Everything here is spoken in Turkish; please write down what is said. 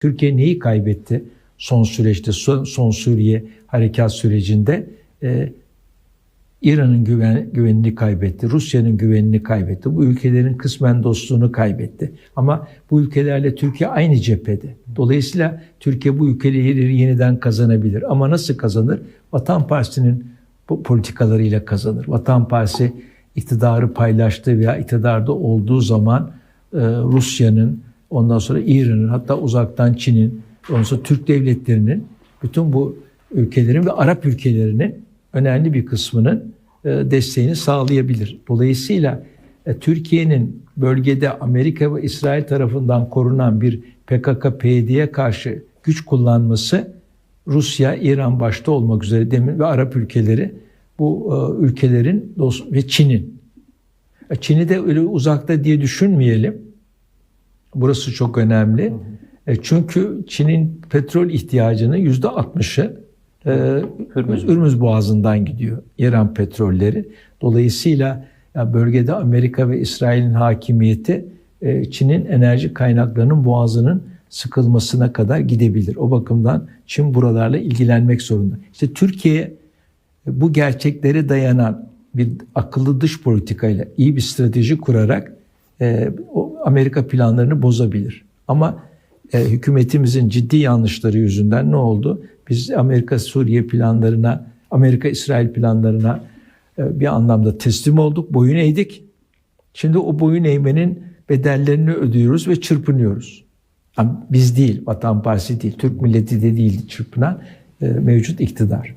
Türkiye neyi kaybetti son süreçte, son, son Suriye harekat sürecinde? Ee, İran'ın güven, güvenini kaybetti, Rusya'nın güvenini kaybetti. Bu ülkelerin kısmen dostluğunu kaybetti. Ama bu ülkelerle Türkiye aynı cephede. Dolayısıyla Türkiye bu ülkeleri yeniden kazanabilir. Ama nasıl kazanır? Vatan Partisi'nin bu politikalarıyla kazanır. Vatan Partisi iktidarı paylaştığı veya iktidarda olduğu zaman e, Rusya'nın, ondan sonra İran'ın, hatta uzaktan Çin'in, ondan sonra Türk devletlerinin, bütün bu ülkelerin ve Arap ülkelerinin önemli bir kısmının e, desteğini sağlayabilir. Dolayısıyla e, Türkiye'nin bölgede Amerika ve İsrail tarafından korunan bir PKK-PYD'ye karşı güç kullanması Rusya, İran başta olmak üzere demin ve Arap ülkeleri bu e, ülkelerin ve Çin'in. Çin'i de öyle uzakta diye düşünmeyelim. Burası çok önemli. E, çünkü Çin'in petrol ihtiyacının yüzde altmışı e, Hürmüz. Hürmüz Boğazı'ndan gidiyor İran petrolleri. Dolayısıyla ya bölgede Amerika ve İsrail'in hakimiyeti e, Çin'in enerji kaynaklarının boğazının sıkılmasına kadar gidebilir. O bakımdan Çin buralarla ilgilenmek zorunda. İşte Türkiye e, bu gerçeklere dayanan bir akıllı dış politikayla iyi bir strateji kurarak e, Amerika planlarını bozabilir. Ama e, hükümetimizin ciddi yanlışları yüzünden ne oldu? Biz Amerika Suriye planlarına, Amerika İsrail planlarına e, bir anlamda teslim olduk, boyun eğdik. Şimdi o boyun eğmenin bedellerini ödüyoruz ve çırpınıyoruz. Ama biz değil, Vatan Partisi değil, Türk milleti de değil çırpınan e, mevcut iktidar.